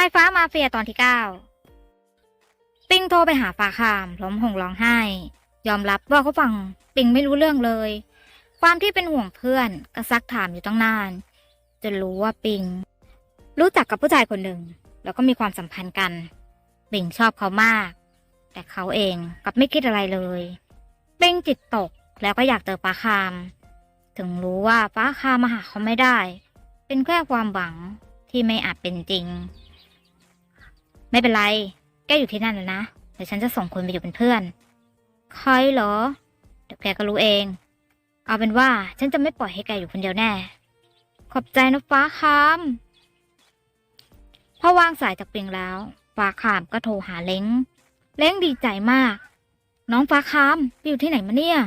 ายฟ้ามาเฟียตอนที่เก้าปิงโทรไปหาฟ้าคามล้มหงร้องไห้ ยอมรับว่าเขาฟังปิงไม่รู้เรื่องเลย ความที่เป็นห่วงเพื่อนก็ซักถามอยู่ตั้งนาน จนรู้ว่าปิง รู้จักกับผู้ชายคนหนึ่ง แล้วก็มีความสัมพันธ์กัน ปิงชอบเขามาก แต่เขาเองกับไม่คิดอะไรเลยปิงจิตตกแล้วก็อยากเจอฟ้าคาม ถึงรู้ว่าฟ้าคามมาหาเขาไม่ได้ เป็นแค่ความหวังที่ไม่อาจเป็นจริง ไม่เป็นไร แกอยู่ที่นั่นนะนะ เดี๋ยวฉันจะส่งคนไปอยู่เป็นเพื่อนใครเหรอ เดี๋ยวแกก็รู้เอง เอาเป็นว่าฉันจะไม่ปล่อยให้แกอยู่คนเดียวแน่ ขอบใจนะฟ้าคามพอวางสายจากเปียงแล้ว ฟ้าคามก็โทรหาเล้ง เล้งดีใจมาก น้องฟ้าคามไปอยู่ที่ไหนมาเนี่ย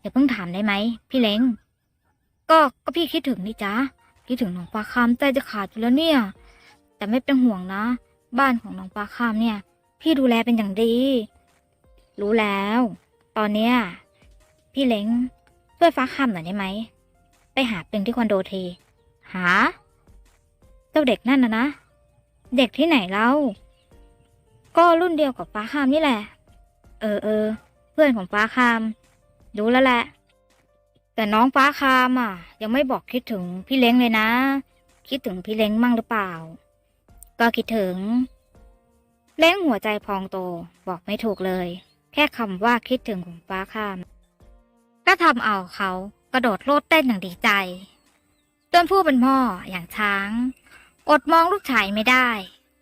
อย่าเพิ่งถามได้ไหมพี่เล้ง ก็ก็พี่คิดถึงนี่จ้าคิดถึงน้องฟ้าคามใจจะขาดอยู่แล้วเนี่ย แต่ไม่เป็นห่วงนะ บ้านของน้องปลาคามเนี่ย พี่ดูแลเป็นอย่างดี รู้แล้ว ตอนเนี้ยพี่เล้งช่วยฟ้าคามหน่อยได้ไหม ไปหาปิงที่คอนโดที หา เจ้าเด็กนั่นนะนะ เด็กที่ไหนเล่า ก็รุ่นเดียวกับฟ้าคามนี่แหละ เออเออ เพื่อนของฟ้าคาม รู้แล้วแหละ แต่น้องฟ้าคามอะ ยังไม่บอกคิดถึงพี่เล้งเลยนะ คิดถึงพี่เล้งมั่งหรือเปล่า ก็คิดถึง เล้งหัวใจพองโตบอกไม่ถูกเลย แค่คำว่าคิดถึงของฟ้าข้าม ก็ทำเอาเขากระโดดโลดเต้นอย่างดีใจจนผู้เป็นพ่ออย่างช้าง อดมองลูกชายไม่ได้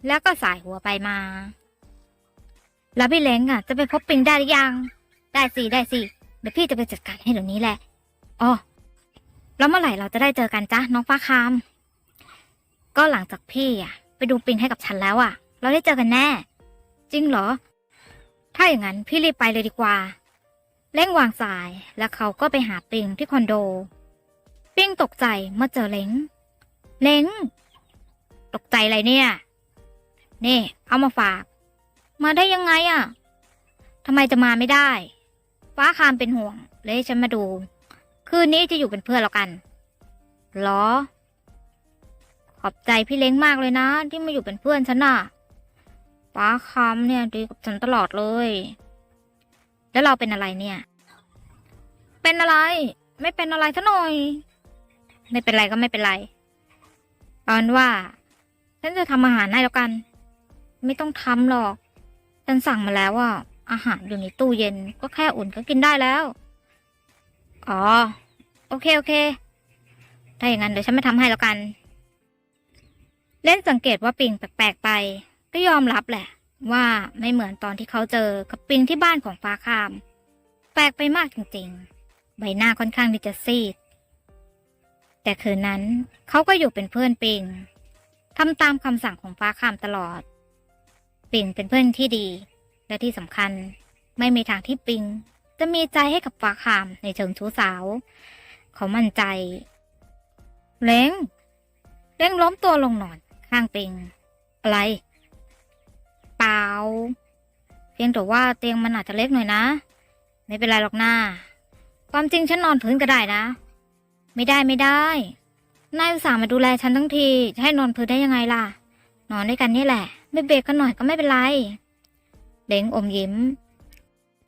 แล้วก็สายหัวไปมา แล้วพี่เล้งอะ จะไปพบปิงได้หรือยัง ได้สิได้สิเดี๋ยวพี่จะไปจัดการให้เดี๋ยวนี้แหละอ๋อแล้วเมื่อไหร่เราจะได้เจอกันจ๊ะน้องฟ้าคาม ก็หลังจากพี่อะ ไปดูปิงให้กับฉันแล้วอะ เราได้เจอกันแน่ จริงเหรอ ถ้าอย่างนั้นพี่รีบไปเลยดีกว่าเล้งวางสายแล้วเขาก็ไปหาปิงที่คอนโด ปิงตกใจเมื่อเจอเล้ง เล้ง ตกใจอะไรเนี่ย นี่ เอามาฝาก มาได้ยังไงอะทำไมจะมาไม่ได้ ฟ้าคามเป็นห่วงเลยให้ฉันมาดู คืนนี้จะอยู่เป็นเพื่อนแล้วกันหรอ ขอบใจพี่เล้งมากเลยนะ ที่มาอยู่เป็นเพื่อนฉันน่ะป้าคำเนี่ยดีกับฉันตลอดเลย แล้วเราเป็นอะไรเนี่ย เป็นอะไร ไม่เป็นอะไรซะหน่อย ไม่เป็นไรก็ไม่เป็นไรเอาเป็นว่า ฉันจะทำอาหารให้แล้วกัน ไม่ต้องทำหรอก ฉันสั่งมาแล้วว่า อาหารอยู่ในตู้เย็นก็แค่อุ่นก็กินได้แล้ว อ๋อ โอเคโอเค ถ้าอย่างนั้นเดี๋ยวฉันไม่ทำให้แล้วกัน เล่นสังเกตว่าปิงแปลกๆไป ก็ยอมรับแหละ ว่าไม่เหมือนตอนที่เขาเจอกับปิงที่บ้านของฟ้าคาม แปลกไปมากจริงๆ ใบหน้าค่อนข้างที่จะซีด แต่คืนนั้นเขาก็อยู่เป็นเพื่อนปิงทำตามคำสั่งของฟ้าคามตลอด ปิงเป็นเพื่อนที่ดี และที่สำคัญไม่มีทางที่ปิง จะมีใจให้กับฟ้าคามในเชิงชู้สาว เขามั่นใจ เล้งเล้งล้มตัวลงนอน ข้างเตียงอะไร เปล่า เพียงแต่ว่าเตียงมันอาจจะเล็กหน่อยนะ ไม่เป็นไรหรอกนะความจริงฉันนอนพื้นก็ได้นะ ไม่ได้ไม่ได้ นายอุตส่าห์มาดูแลฉันทั้งที จะให้นอนพื้นได้ยังไงล่ะ นอนด้วยกันนี่แหละ ไม่เบรกกันหน่อยก็ไม่เป็นไรเล้งอมยิ้ม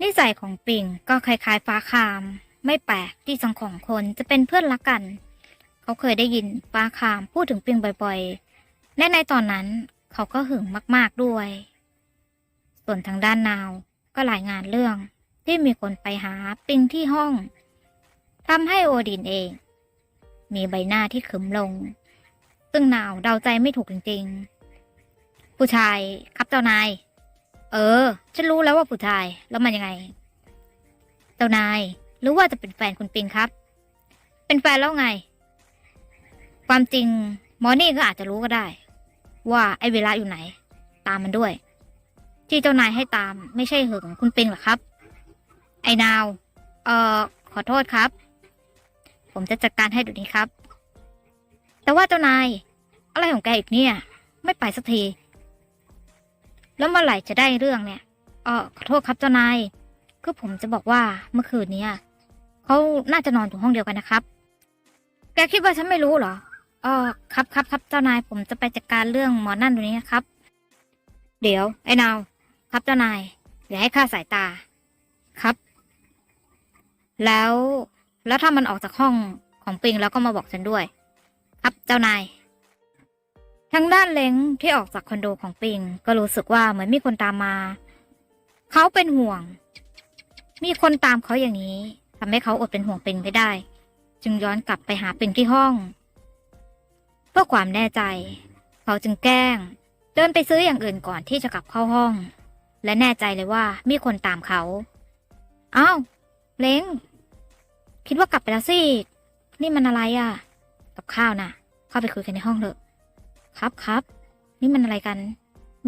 นิสัยของปิ่งก็คล้ายๆฟ้าคาม ไม่แปลกที่สองของคนจะเป็นเพื่อนรักกัน เขาเคยได้ยินฟ้าคามพูดถึงปิงบ่อยๆ และในตอนนั้นเขาก็หึงมาก ๆ ด้วย ส่วนทางด้านนาวก็รายงานเรื่องที่มีคนไปหาปิงที่ห้องทำให้โอดินเอง มีใบหน้าที่ขึมลง ซึ่งนาวเดาใจไม่ถูกจริง ๆ ผู้ชายครับเจ้านาย เออ ฉันรู้แล้วว่าผู้ชายแล้วมันยังไง เจ้านายรือว่าจะเป็นแฟนคุณปิงครับ เป็นแฟนแล้วไง ความจริง หมอนี่ก็อาจจะรู้ก็ได้ ว่าไอ้เวลาอยู่ไหน ตามมันด้วย ที่เจ้านายให้ตามไม่ใช่เหึงคุณปิงหรอครับ ไอ้นาว เอ่อ ขอโทษครับ ผมจะจัดการให้ดูนี้ครับ แต่ว่าเจ้านาย อะไรของแกอีกเนี่ย ไม่ไปสักที แล้วเมื่อไหร่จะได้เรื่องเนี่ยเออขอโทษครับเจ้านาย คือผมจะบอกว่าเมื่อคืนเนี้ยเขาน่าจะนอนอยู่ห้องเดียวกันนะครับ แกคิดว่าฉันไม่รู้เหรอ อ๋อครับครับครับเจ้านายผมจะไปจัดการเรื่องหมอนั่นตรงนี้นะครับ เดี๋ยว ไอ้นาวครับเจ้านายอย่าให้ค่าสายตาครับ แล้วแล้วถ้ามันออกจากห้องของปิงแล้วก็มาบอกฉันด้วย ครับเจ้านายทางด้านเล้งที่ออกจากคอนโดของปิง ก็รู้สึกว่าเหมือนมีคนตามมา เขาเป็นห่วง มีคนตามเขาอย่างนี้ทำให้เขาอดเป็นห่วงปิงไม่ได้ จึงย้อนกลับไปหาปิงที่ห้อง เพื่อความแน่ใจ เขาจึงแกล้ง เดินไปซื้ออย่างอื่นก่อนที่จะกลับเข้าห้อง และแน่ใจเลยว่ามีคนตามเขาอ้าวเล้ง คิดว่ากลับไปแล้วสิ นี่มันอะไรอะ่ะ กับข้าวน่ะ เข้าไปคุยกันในห้องเถอะ ครับครับนี่มันอะไรกัน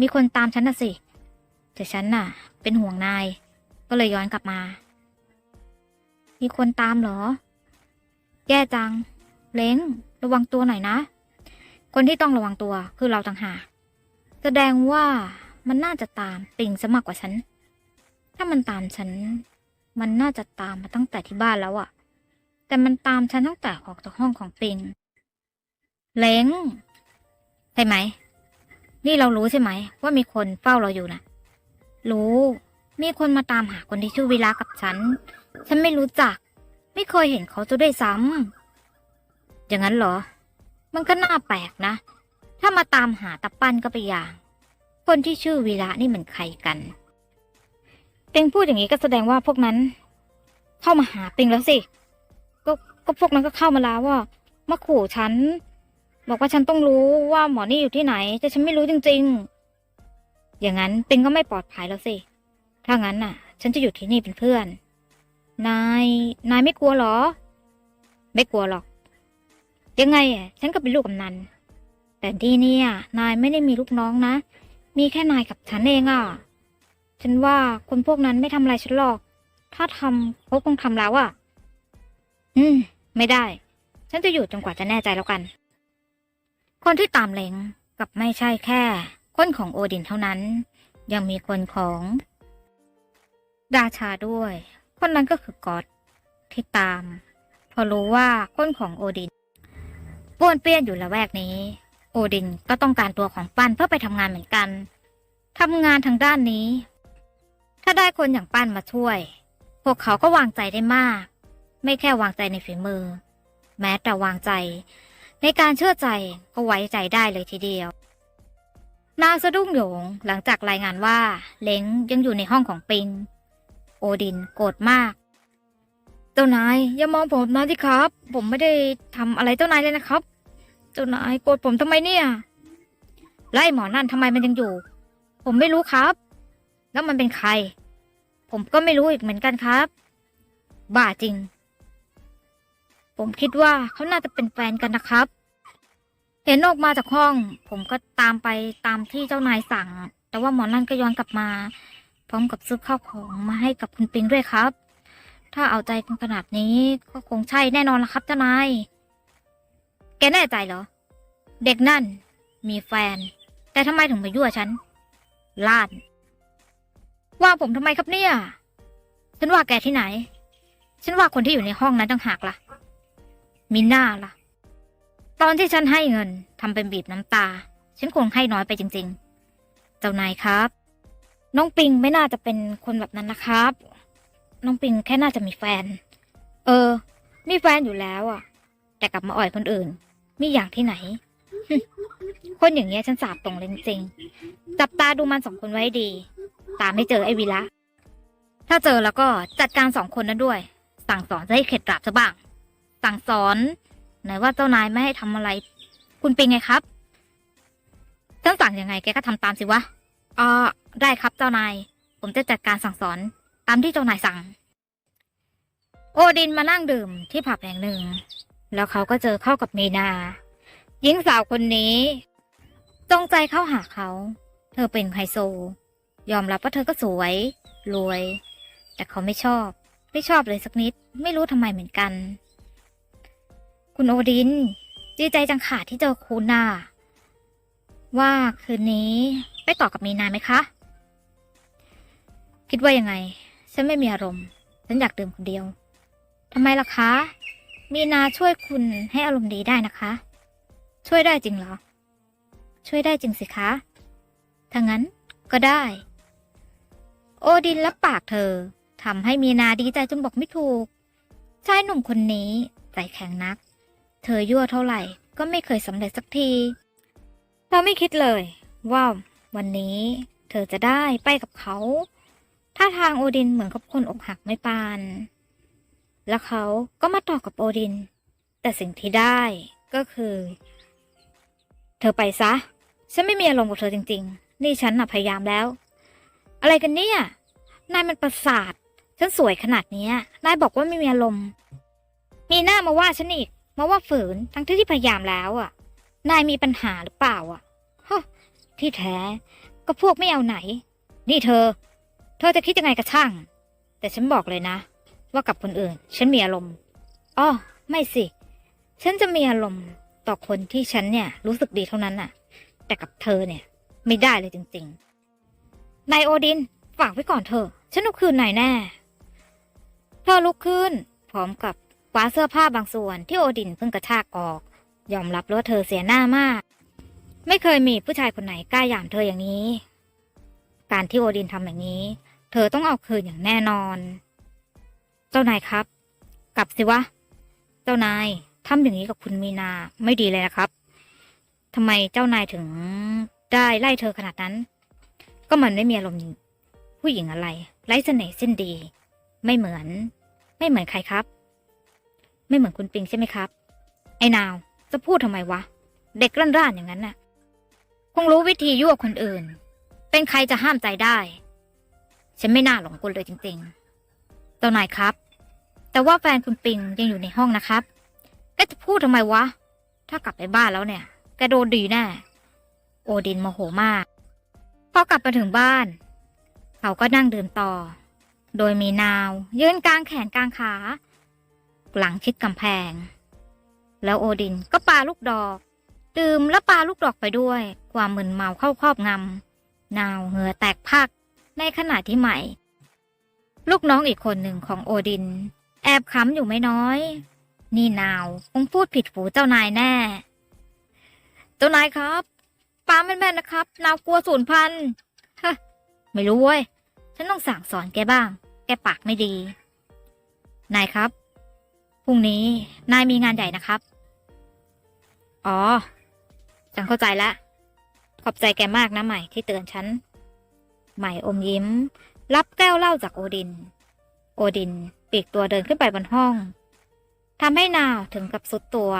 มีคนตามฉันน่ะสิ แต่ฉันน่ะ เป็นห่วงนาย ก็เลยย้อนกลับมา มีคนตามเหรอ แย่จัง เล้ง ระวังตัวหน่อยนะ คนที่ต้องระวังตัวคือเราต่างหากแสดงว่ามันน่าจะตามปิงซะมากกว่าฉัน ถ้ามันตามฉัน มันน่าจะตามมาตั้งแต่ที่บ้านแล้วอะแต่มันตามฉันตั้งแต่ออกจากห้องของปิง เล้งใช่ไหม นี่เรารู้ใช่ไหม ว่ามีคนเฝ้าเราอยู่นะรู้ มีคนมาตามหาคนที่ชื่อวิลากับฉัน ฉันไม่รู้จัก ไม่เคยเห็นเขาจะได้วยซ้ำอย่างนั้นเหรอ มันก็น่าแปลกนะ ถ้ามาตามหาตะปั้นก็ไปอย่าง คนที่ชื่อวีระนี่มันใครกัน เต็งพูดอย่างนี้ก็แสดงว่าพวกนั้น เข้ามาหาเปิงแล้วสิ ก็ก็พวกนั้นก็เข้ามาแล้วว่ามาขู่ฉัน บอกว่าฉันต้องรู้ว่าหมอนี่อยู่ที่ไหน แต่ฉันไม่รู้จริง ๆ อย่างนั้นเปิงก็ไม่ปลอดภัยแล้วสิ ถ้างั้นน่ะ ฉันจะอยู่ที่นี่เป็นเพื่อน นาย นายไม่กลัวเหรอ ไม่กลัวหรอก ยังไงอะฉันก็เป็นลูกกำนัน แต่ที่นี่ยนายไม่ได้มีลูกน้องนะ มีแค่นายกับฉันเองอะ ฉันว่าคนพวกนั้นไม่ทำอะไรฉันหรอก ถ้าทำเขาคงทำแล้วอะ อืม ไม่ได้ ฉันจะอยู่จนกว่าจะแน่ใจแล้วกัน คนที่ตามเลงกับไม่ใช่แค่ คนของโอดินเท่านั้น ยังมีคนของดาชาด้วย คนนั้นก็คือกอดที่ตาม พอรู้ว่าคนของโอดิน ป้วนเปี้ยนอยู่ละแวกนี้ โอดินก็ต้องการตัวของปั้นเพื่อไปทำงานเหมือนกันทำงานทางด้านนี้ ถ้าได้คนอย่างปั้นมาช่วย พวกเขาก็วางใจได้มาก ไม่แค่วางใจในฝีมือ แม้แต่วางใจ ในการเชื่อใจก็ไว้ใจได้เลยทีเดียวนางสะดุ้งโหยงหลังจากรายงานว่า เล้งยังอยู่ในห้องของปิง โอดินโกรธมาก เจ้านายอย่ามองผมนะที่ครับ ผมไม่ได้ทำอะไรเจ้านายเลยนะครับ เจ้านายโกรธผมทำไมเนี่ยไล่หมอนั่นทำไมมันยังอยู่ ผมไม่รู้ครับ แล้วมันเป็นใคร ผมก็ไม่รู้อีกเหมือนกันครับ บ้าจริง ผมคิดว่าเขาน่าจะเป็นแฟนกันนะครับ เห็นออกมาจากห้อง ผมก็ตามไปตามที่เจ้านายสั่ง แต่ว่าหมอนั่นก็ย้อนกลับมา พร้อมกับซื้อข้าวของมาให้กับคุณปิงด้วยครับ ถ้าเอาใจกันขนาดนี้ ก็คงใช่แน่นอนละครับเจ้านาย แกแน่ใจเหรอ เด็กนั่น มีแฟน แต่ทำไมถึงมายั่วฉันลาดว่าผมทำไมครับเนี่ย ฉันว่าแกที่ไหน ฉันว่าคนที่อยู่ในห้องนั้นต่างหากล่ะ มีหน้าล่ะ ตอนที่ฉันให้เงินทำเป็นบีบน้ำตา ฉันคงให้น้อยไปจริง ๆ เจ้านายครับ น้องปิงไม่น่าจะเป็นคนแบบนั้นนะครับ น้องปิงแค่น่าจะมีแฟน เออ มีแฟนอยู่แล้วอะ แต่กลับมาอ่อยคนอื่น มีอย่างที่ไหน คนอย่างเงี้ยฉันสาบตรงเลยจริง จับตาดูมันสองคนไว้ดี ตามไม่เจอไอ้วีละถ้าเจอแล้วก็จัดการสองคนนั้นด้วย สั่งสอนจะให้เข็ดหลาบซะบ้าง สั่งสอนไหนว่าเจ้านายไม่ให้ทำอะไร คุณปิงไงครับฉันสั่งยังไงแกก็ทำตามสิวะอ๋อได้ครับเจ้านาย ผมจะจัดการสั่งสอน ตามที่เจ้านายสั่ง โอดินมานั่งดื่มที่ผับแห่งหนึ่ง แล้วเขาก็เจอเข้ากับเมนา หญิงสาวคนนี้จงใจเข้าหาเขา เธอเป็นไฮโซ ยอมรับว่าเธอก็สวย รวย แต่เขาไม่ชอบ ไม่ชอบเลยสักนิด ไม่รู้ทำไมเหมือนกัน คุณโอดินดีใจจังค่ะที่เจอคุณน่ะว่าคืนนี้ไปต่อกับมีนาไหมคะ คิดว่ายังไง ฉันไม่มีอารมณ์ ฉันอยากดื่มคนเดียวทำไมล่ะคะ มีนาช่วยคุณให้อารมณ์ดีได้นะคะ ช่วยได้จริงเหรอ ช่วยได้จริงสิคะถ้างั้นก็ได้ โอดินรับปากเธอทำให้มีนาดีใจจนบอกไม่ถูก ชายหนุ่มคนนี้ใจแข็งนัก เธอยั่วเท่าไหร่ก็ไม่เคยสำเร็จสักทีเธอไม่คิดเลยว่าวันนี้เธอจะได้ไปกับเขา ท่าทางโอดินเหมือนกับคนอกหักไม่ปาน แล้วเขาก็มาต่อกับโอดิน แต่สิ่งที่ได้ก็คือ เธอไปซะ ฉันไม่มีอารมณ์กับเธอจริง ๆ นี่ฉันน่ะพยายามแล้ว อะไรกันเนี่ย นายมันประสาท ฉันสวยขนาดนี้นายบอกว่าไม่มีอารมณ์ มีหน้ามาว่าฉันอีก มาว่าฝืน ทั้งที่ที่พยายามแล้วอะ นายมีปัญหาหรือเปล่าอะฮะที่แท้ก็พวกไม่เอาไหน นี่เธอ ธอจะคิดยังไงกับช่าง แต่ฉันบอกเลยนะ ว่ากับคนอื่น ฉันมีอารมณ์อ้อไม่สิ ฉันจะมีอารมณ์ต่อคนที่ฉันเนี่ย รู้สึกดีเท่านั้นน่ะ แต่กับเธอเนี่ย ไม่ได้เลยจริงๆนายโอดินฝากไว้ก่อนเถอะฉันเอาคืนนายแน่ เธอลุกขึ้น พร้อมกับคว้าเสื้อผ้าบางส่วนที่โอดินเพิ่งกระชากออก ยอมรับว่าเธอเสียหน้ามาก ไม่เคยมีผู้ชายคนไหนกล้าหยามเธออย่างนี้ การที่โอดินทำอย่างนี้ เธอต้องเอาคืนอย่างแน่นอน เจ้านายครับ กลับสิวะ เจ้านายทำอย่างนี้กับคุณมีนาไม่ดีเลยนะครับทำไมเจ้านายถึงได้ไล่เธอขนาดนั้น ก็มันไม่มีอารมณ์ผู้หญิงอะไร ไร้เสน่ห์เส้นดี ไม่เหมือน ไม่เหมือนใครครับ ไม่เหมือนคุณปิงใช่ไหมครับ ไอ้นาวจะพูดทำไมวะ เด็กร่านร่านอย่างนั้นน่ะ คงรู้วิธียั่วคนอื่น เป็นใครจะห้ามใจได้ ฉันไม่น่าหลงกลเลยจริงๆเจ้านายครับ แต่ว่าแฟนคุณปิงยังอยู่ในห้องนะครับแกจะพูดทำไมวะ ถ้ากลับไปบ้านแล้วเนี่ยแกโดนดีแน่โอดินโมโหมาก พอกลับมาถึงบ้าน เขาก็นั่งดื่มต่อ โดยมีนาวยืนกลางแขนกลางขา หลังชิดกำแพง แล้วโอดินก็ปาลูกดอก ดื่มและปาลูกดอกไปด้วย ความมึนเมาเข้าครอบงำนาวเหงื่อแตกพัก ในขณะที่ใหม่ ลูกน้องอีกคนหนึ่งของโอดิน แอบขำอยู่ไม่น้อย นี่นาวคงพูดผิดหูเจ้านายแน่ เจ้านายครับป้าแม่นๆนะครับ นาวกลัวสูญพันธุ์ฮะไม่รู้เว้ย ฉันต้องสั่งสอนแกบ้าง แกปากไม่ดี นายครับพรุ่งนี้นายมีงานใหญ่นะครับ อ๋อ ฉันเข้าใจแล้ว ขอบใจแกมากนะใหม่ที่เตือนฉัน ใหม่อมยิ้ม รับแก้วเหล้าจากโอดิน โอดินปีกตัวเดินขึ้นไปบนห้องทำให้นาวถึงกับสุดตัว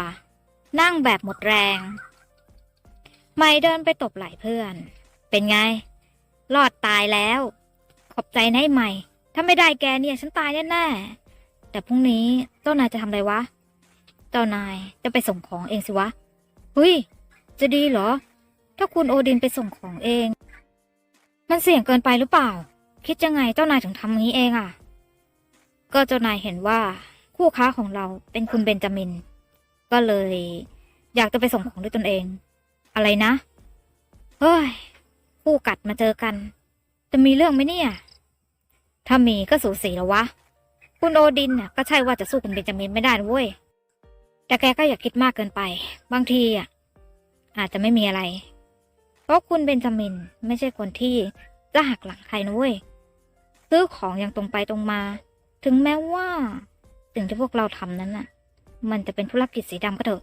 นั่งแบบหมดแรงไม่เดินไปตบไหล่เพื่อน เป็นไง รอดตายแล้ว ขอบใจนะไอ้ใหม่ ถ้าไม่ได้แกเนี่ยฉันตายแน่ๆแต่พรุ่งนี้เจ้านายจะทำอะไรวะ เจ้านายจะไปส่งของเองสิวะเฮ้ยจะดีเหรอ ถ้าคุณโอดินไปส่งของเอง มันเสี่ยงเกินไปหรือเปล่า คิดยังไงเจ้านายถึงทำงี้เองอะ ก็เจ้านายเห็นว่าคู่ค้าของเราเป็นคุณเบนจามิน ก็เลย อยากจะไปส่งของด้วยตนเอง อะไรนะ เฮ้ย คู่กัดมาเจอกัน จะมีเรื่องไหมเนี่ย ถ้ามีก็สูสีแล้ววะ คุณโอดินน่ะก็ใช่ว่าจะสู้คุณเบนจามินไม่ได้นะเว้ย แต่แกก็อย่าคิดมากเกินไป บางทีอะอาจจะไม่มีอะไร เพราะคุณเบนจามินไม่ใช่คนที่จะหักหลังใครนะเว้ยซื้อของอย่างตรงไปตรงมา ถึงแม้ว่าสิ่งที่พวกเราทำนั้นน่ะ มันจะเป็นธุรกิจสีดำก็เถอะ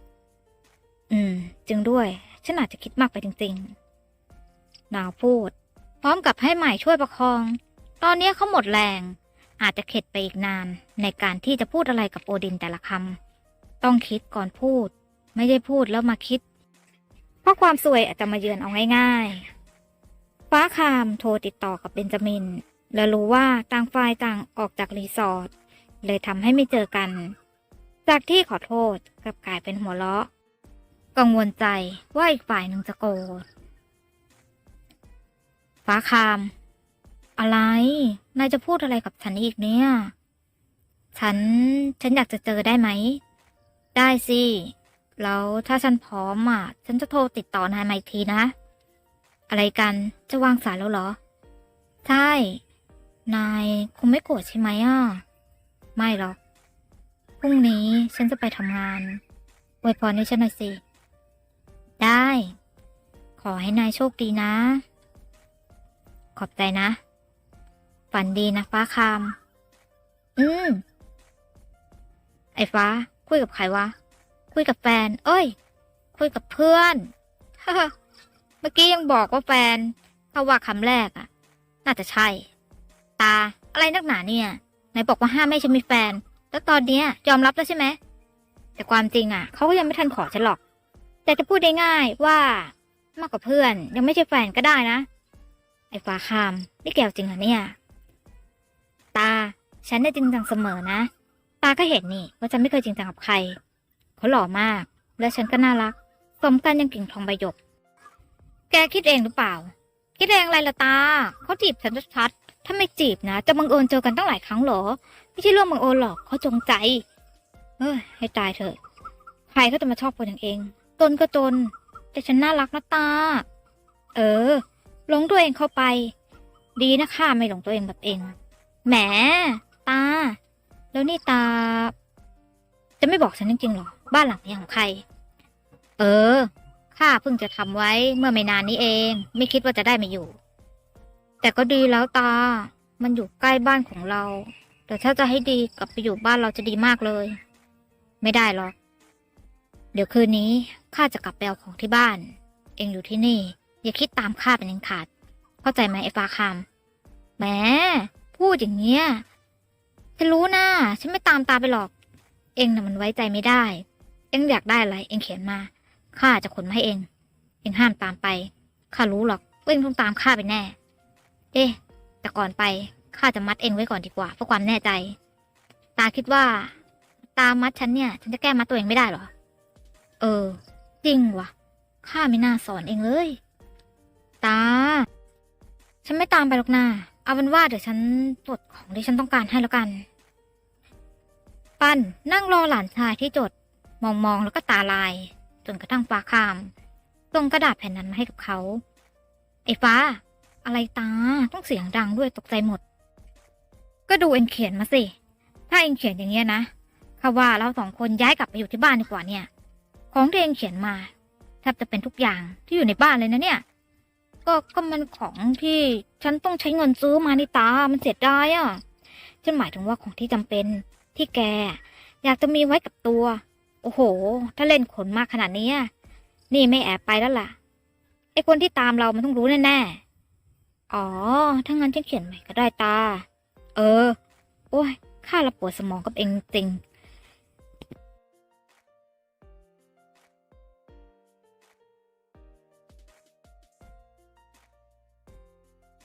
อืม จึงด้วย ฉันอาจจะคิดมากไปจริงๆนาวพูด พร้อมกับให้ใหม่ช่วยประคอง ตอนนี้เขาหมดแรง อาจจะเข็ดไปอีกนาน ในการที่จะพูดอะไรกับโอดินแต่ละคำต้องคิดก่อนพูด ไม่ได้พูดแล้วมาคิด เพราะความสวยอาจจะมาเยือนเอาง่ายๆ ฟ้าคามโทรติดต่อกับเบนจามิน และรู้ว่าต่างฝ่ายต่างออกจากรีสอร์ทเลยทำให้ไม่เจอกัน จากที่ขอโทษกลับกลายเป็นหัวเราะ กังวลใจว่าอีกฝ่ายหนึ่งจะโกรธฟ้าคาม อะไร นายจะพูดอะไรกับฉันอีกเนี่ย ฉัน ฉันอยากจะเจอได้ไหม ได้สิ แล้วถ้าฉันพร้อมอะ ฉันจะโทรติดต่อนายมาอีกทีนะ อะไรกัน จะวางสายแล้วเหรอ ใช่ นายคงไม่โกรธใช่ไหมอะ ไม่หรอก พรุ่งนี้ฉันจะไปทำงานอวยพรให้ฉันหน่อยสิ ได้ ขอให้นายโชคดีนะ ขอบใจนะ ฝันดีนะฟ้าคาม อืม ไอ้ฟ้า คุยกับใครวะ คุยกับแฟน เอ้ย คุยกับเพื่อนเมื่อกี้ยังบอกว่าแฟนถ้าว่าคำแรกอะน่าจะใช่ ตา อะไรนักหนาเนี่ยไหนบอกว่าห้ามไม่ให้ฉันมีแฟน แล้วตอนเนี้ยยอมรับแล้วใช่ไหมแต่ความจริงอะเขาก็ยังไม่ทันขอฉันหรอก แต่จะพูดได้ง่ายว่ามากกว่าเพื่อน ยังไม่ใช่แฟนก็ได้นะ ไอ้ฟ้าคามนี่แกวจริงเหรอเนี่ย ตา ฉันเนี่ยจริงจังเสมอนะ ตาก็เห็นนี่ว่าฉันไม่เคยจริงจังกับใคร เขาหล่อมาก แล้วฉันก็น่ารัก สมกันยังกิ่งทองใบหยก แกคิดเองหรือเปล่า คิดเองอะไรละตา เขาจีบฉันชัดๆถ้าไม่จีบนะ จะบังเอิญเจอกันตั้งหลายครั้งหรอ ไม่ใช่เรื่องบังเอิญหรอกเขาจงใจ เอ้ยให้ตายเถอะ ใครก็จะมาชอบคนอย่างเอง ตนก็ตนแต่ฉันน่ารักนะตา เออหลงตัวเองเข้าไป ดีนะข้าไม่หลงตัวเองแบบเอง แหม ตา แล้วนี่ตา จะไม่บอกฉันจริงๆหรอ บ้านหลังนี้ของใคร เออ ข้าเพิ่งจะทำไว้เมื่อไม่นานนี้เอง ไม่คิดว่าจะได้มาอยู่ แต่ก็ดีแล้วตา มันอยู่ใกล้บ้านของเรา แต่ถ้าจะให้ดีกลับไปอยู่บ้านเราจะดีมากเลย ไม่ได้หรอก เดี๋ยวคืนนี้ข้าจะกลับไปเอาของที่บ้าน เองอยู่ที่นี่ อย่าคิดตามข้าเป็นอันขาด เข้าใจไหมไอ้ฟ้าคำแหมพูดอย่างเงี้ยฉันรู้นะ ฉันไม่ตามตาไปหรอก เองน่ะมันไว้ใจไม่ได้ เอ็งอยากได้อะไร เอ็งเขียนมา ข้าจะขนมาให้เอง เอ็งห้ามตามไป ข้ารู้หรอกว่าเอ็งต้องตามข้าไปแน่ เอ๊ะ แต่ก่อนไป ข้าจะมัดเอ็งไว้ก่อนดีกว่าเพื่อความแน่ใจ ตาคิดว่า ตามมัดฉันเนี่ย ฉันจะแก้มัดตัวเองไม่ได้หรอ เออ จริงวะข้าไม่น่าสอนเองเลย ตา ฉันไม่ตามไปหรอกนะเอาเป็นว่าเดี๋ยวฉันจดของที่ฉันต้องการให้แล้วกัน ปันนั่งรอหลานชายที่จด มองมองๆแล้วก็ตาลาย จนกระทั่งฟ้าคามส่งกระดาษแผ่นนั้นมาให้กับเขาไอ้ฟ้า อะไรตาต้องเสียงดังด้วยตกใจหมด ก็ดูเอ็นเขียนมาสิ ถ้าเอ็นเขียนอย่างเงี้ยนะข้าว่าเราสองคนย้ายกลับไปอยู่ที่บ้านดีกว่าเนี่ย ของที่เอ็นเขียนมาแทบจะเป็นทุกอย่างที่อยู่ในบ้านเลยนะเนี่ย ก็ก็มันของที่ฉันต้องใช้เงินซื้อมานี่ตา มันเสียดายอะ ฉันหมายถึงว่าของที่จำเป็นที่แก อยากจะมีไว้กับตัว โอ้โห ถ้าเล่นขนมากขนาดนี้ นี่ไม่แอบไปแล้วล่ะ ไอคนที่ตามเรามันต้องรู้แน่ๆ อ๋อ ถ้างั้นฉันเขียนใหม่ก็ได้ตา เออ โอ้ย ข้าละปวดสมองกับเองจริง